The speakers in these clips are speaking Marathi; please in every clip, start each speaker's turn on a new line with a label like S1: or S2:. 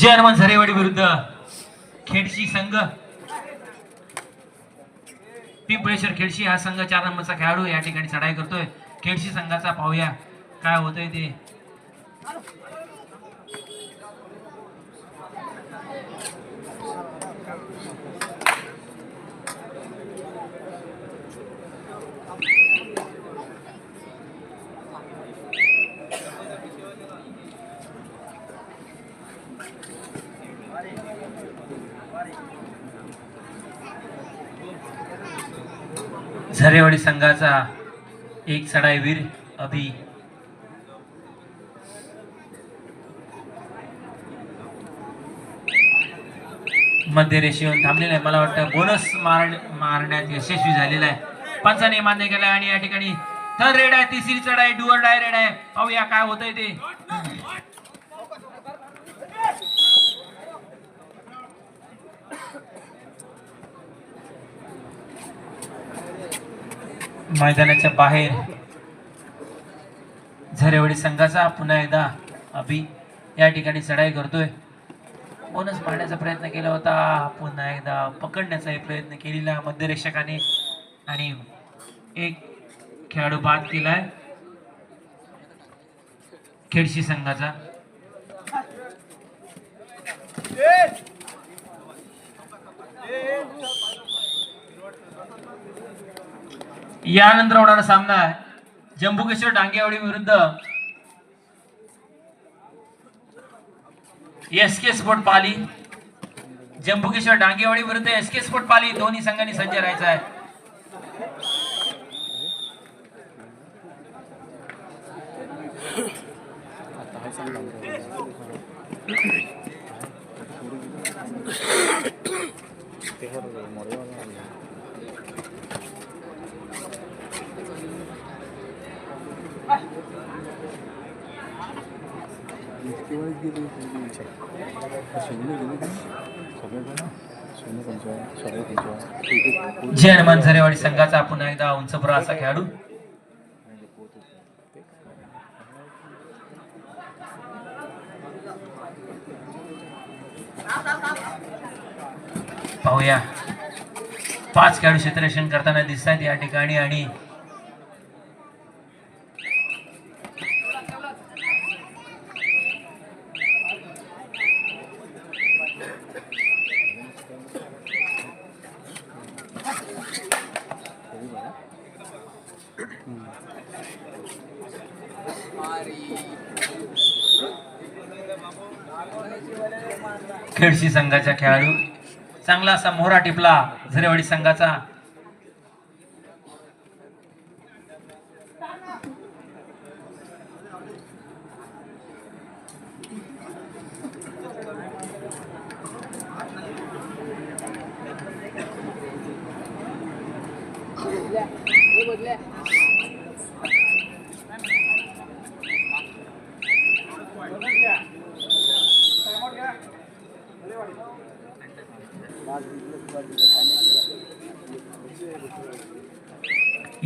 S1: जय हनुमान झरेवाडी विरुद्ध खेडशी संघ. पिंपळेश्वर खेडशी हा संघ चार नंबरचा खेळाडू या ठिकाणी चढाई करतोय. खेडशी संघाचा पाहूया. काय होतंय ते. झरेवाडी संघाचा एक चढाईवीर अभि. मध्य रेषेवर थांबलेला आहे. मला वाटतं बोनस मार मारण्यात यशस्वी झालेला आहे. पंचाने मान्य केला आणि या ठिकाणी थर रेड आहे. तिसरी चढाई डुअर डाय रेड आहे. पाहूया काय होतंय ते. मैदानाच्या बाहेर. झरेवडी संघाचा पुन्हा एकदा अभि या ठिकाणी चढाई करतोय. बोनस मारण्याचा प्रयत्न केला होता. पुन्हा एकदा पकडण्याचा प्रयत्न केलेला मध्यरेक्षकाने आणि एक खेळाडू बाद केलाय. खेडशी संघाचा. यानंतर होणारा सामना आहे जंबुकेश्वर डांगेवाडी विरुद्ध S K sport Pali Jambukeshwar Dangewadi विरुद्ध एस के स्पोर्ट पाली दोन्ही संघांनी सज्ज राहायचं आहे जय हनुमान झरेवाडी संघाचा पुन्हा एकदा उंचपुरा असा खेळाडू पाहूया पाच खेळाडू क्षेत्ररक्षण करताना दिसतात या ठिकाणी आणि खेडशी संघाचा खेळाडू. चांगला असा मोहरा टिपला झरेवाडी संघाचा.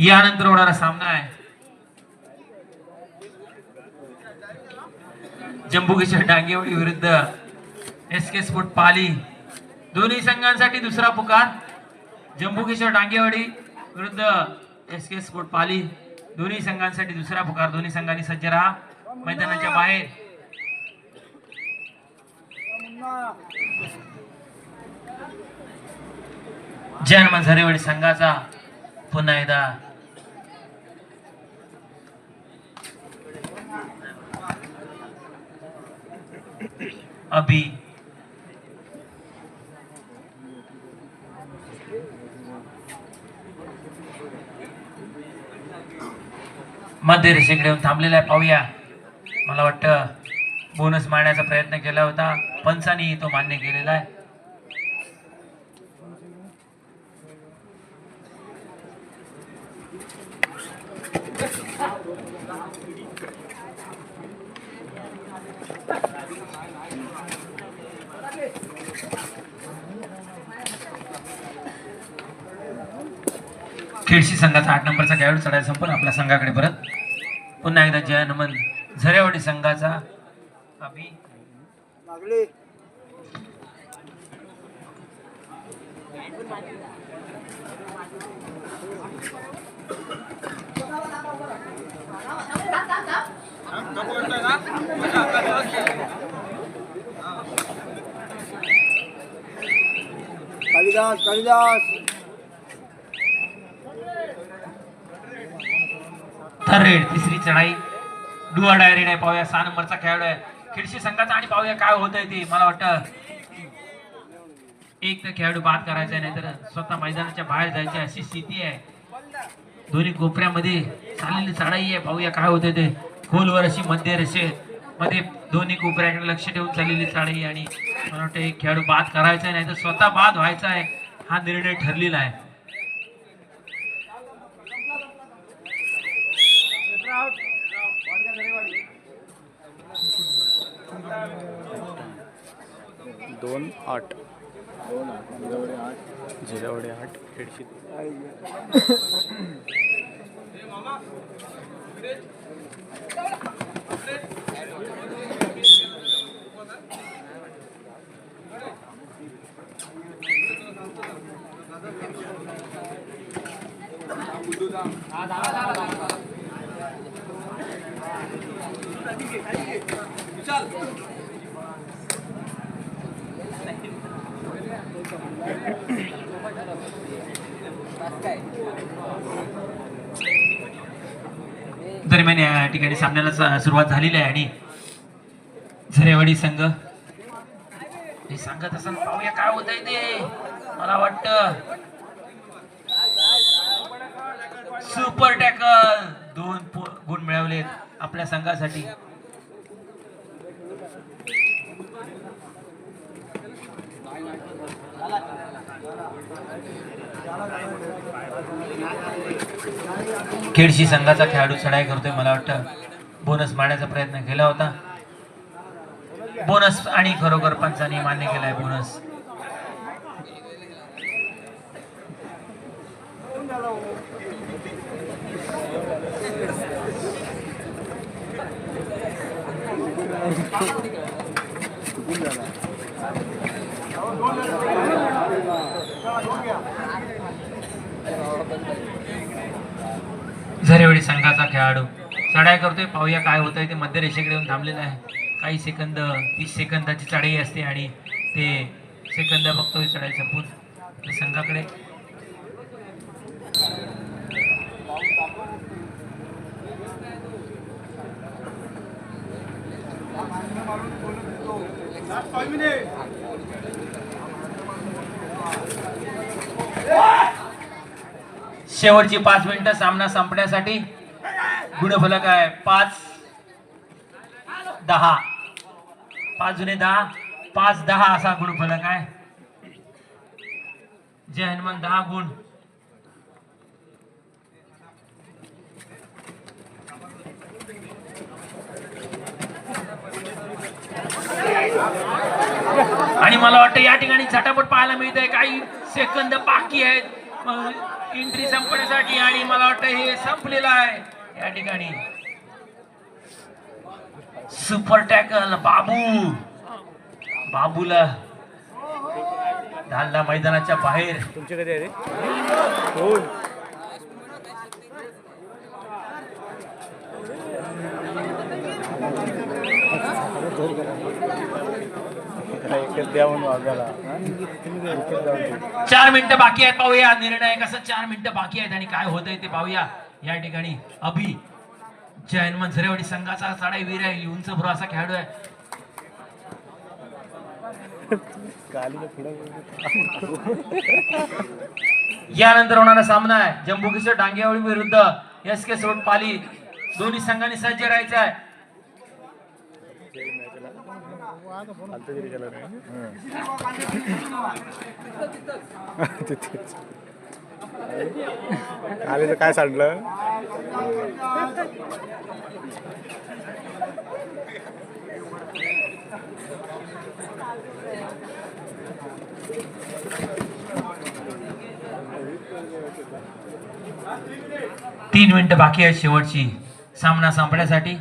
S1: यानंतर होणारा सामना आहे. जंबुकेश्वर डांगेवाडी विरुद्ध एस के स्पोर्ट पाली. दोन्ही संघांसाठी दुसरा पुकार. जंबुकेश्वर डांगेवाडी विरुद्ध एस के स्पोर्ट पाली. दोन्ही संघांसाठी दुसरा पुकार. दोन्ही संघांनी सज्ज राहा. मैदानाच्या बाहेर. जय झरेवडी संघाचा पुन्हा एकदा अभी। मध्य रेषेकडे येऊन थांबलेला आहे पाहूया. मला वाटतं बोनस मारण्याचा प्रयत्न केला होता पंचानी तो मान्य केलेला आहे. खेळशी संघाचा आठ नंबरचा खेळाडू चढायला संपून आपल्या संघाकडे परत. पुन्हा एकदा जय हनुमान झरेवाडी संघाचा अभि
S2: कालिदास कालिदास.
S1: थर रेड तिसरी चढाई. डुआ डायरेड आहे पाहूया. सहा नंबरचा खेळाडू आहे. खिडशी संघाचा आणि पाहूया काय होत आहे ते. मला वाटतं एक तर खेळाडू बाद करायचा नाही तर स्वतः मैदानाच्या बाहेर जायची अशी स्थिती आहे. दोन्ही कोपऱ्यामध्ये चाललेली चढाई आहे. पाहूया काय होते ते. खोलवर अशी मध्य रेषे. मध्ये दोन्ही कोपऱ्याकडे लक्ष ठेवून चाललेली चढाई. आणि मला वाटतं एक खेळाडू बाद करायचा नाही तर स्वतः बाद व्हायचा आहे. हा निर्णय ठरलेला आहे.
S3: दोन आठ. झिरावडे आठ. दीडशे.
S1: दरम्यान या ठिकाणी सामन्याला सुरुवात झालेली आहे आणि झरेवाडी संघ. हे सांगत असाल पाहूया काय होत आहे ते. मला वाटतं सुपर टॅकल दोन गुण मिळवलेत आपल्या संघासाठी. खेडशी संघाचा खेळाडू चढाई करतोय मला वाटतं. बोनस मारण्याचा प्रयत्न केला होता. बोनस आणि खरोखर पंचांनी मान्य केलाय बोनस. झरेवेळी संघाचा खेळाडू. चढाई करतोय पाहूया काय होतंय. ते मध्य रेषेकडे येऊन थांबलेलं आहे. काही सेकंद तीस सेकंदाची चढाई असते आणि ते सेकंद बघतोय चढाई संपून. ते संघाकडे. शेवटची पाच मिनिटं सामना संपण्यासाठी गुणफलक आहे. पाच दहा. पाच जुने दहा पाच दहा असा गुणफलक आहे. जय हनुमान दहा गुण. आणि मला वाटतं या ठिकाणी झटापट पाहायला मिळत आहे काही सेकंद बाकी आहेत. एंट्री संपण्यासाठी आणि मला वाटतं हे संपलेलं आहे. या ठिकाणी. Super tackle Babu. बाबूला धालला मैदानाच्या बाहेर.
S3: तुमचे कधी आहे रे? हो
S1: चार मिनिटं बाकी आहेत पाहूया. निर्णय कसं? चार मिनिटं बाकी आहेत आणि काय होत आहे ते पाहूया. या ठिकाणी अभि जय हनुमान झरेवाडी संघाचा चढाई वीर आहे उंच भरो असा खेळाडू आहे. यानंतर होणारा सामना आहे. जम्बू किशोर डांगेवाडी विरुद्ध एस के सोट पाली दोन्ही संघांनी सज्ज राहायचं आहे.
S3: फालतूगिरी केलं रे. तिथेच. आलेलं काय सांडलं
S1: तीन मिनिटं बाकी आहेत शेवटची सामना संपण्यासाठी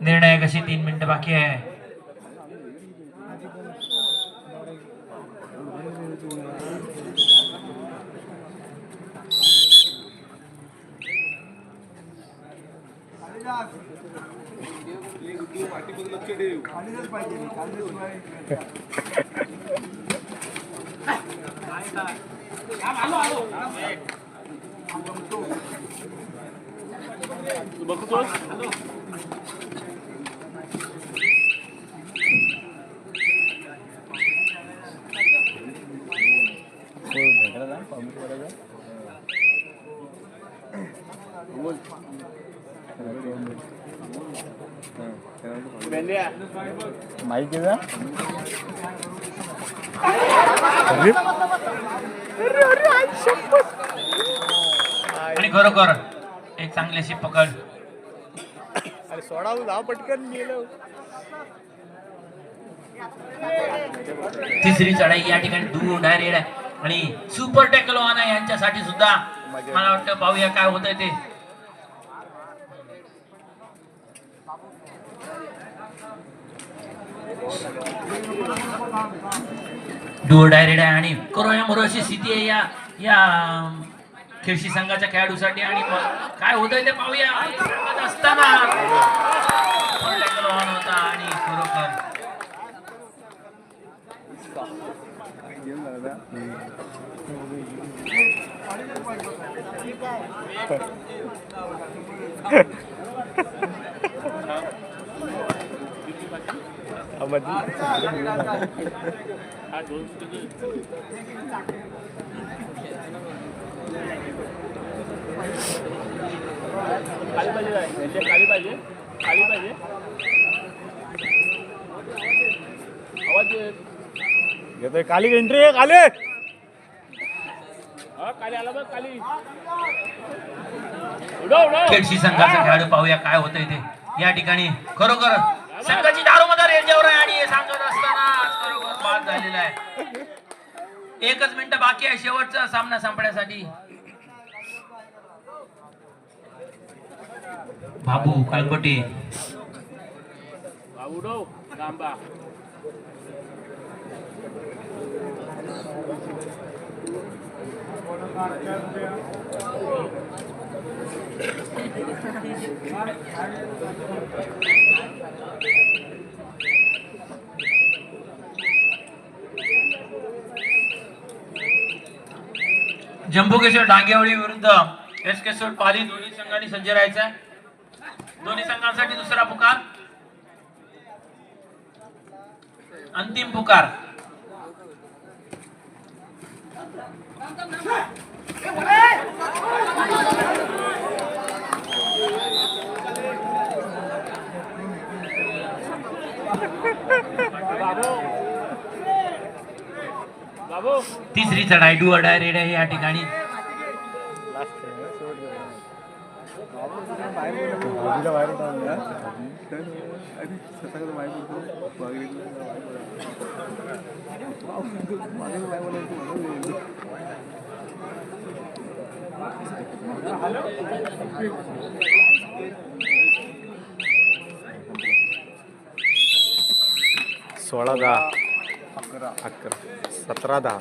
S1: निर्णायक अशी तीन मिनिटं बाकी आहे
S3: कोण माहिती आहे
S1: आणि खरोखर एक चांगली अशी पकड.
S3: अरे सोडावं जाव पटकन गेलो
S1: तिसरी चढाई या ठिकाणी दूर डायरेक्ट आहे. आणि सुपर टेकलवाना यांच्यासाठी सुद्धा. मला वाटतं पाहूया काय होतंय ते. दूर डायरेक्ट आहे आणि करोया मरो अशी स्थिती आहे या या खेळशी संघाच्या खेळाडूसाठी आणि काय होतंय ते पाहूया. असताना. होता आणि खरोखर.
S2: खाली पाहिजे खाली पाहिजे खाली पाहिजे आवाज
S3: काली एंट्री आहे काले.
S2: हा
S1: खेळशी संघाचा खेळाडू पाहूया काय होतंय ते. या ठिकाणी खरोखर संघाची दारोमदार रेंजवर आहे आणि हे सांगत असताना आज खरोखर बाद झालेला आहे. एकच मिनिट बाकी आहे शेवटचा सामना संपण्यासाठी. बाबू कालपटे
S2: उडव लांबा
S1: जम्बूकेश्वर डांगेवळी विरुद्ध एस के सोड पाली दोन्ही संघांनी सज्ज राहायचं आहे. दोन्ही संघांसाठी दुसरा पुकार. अंतिम पुकार. तिसरी चढाई डू अडाय रेड आहे या ठिकाणी.
S3: सोळा दहा. अकरा. अकरा. सतरा दहा.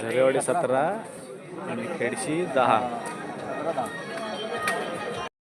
S3: झरेवाडी सतरा आणि खेडशी दहा.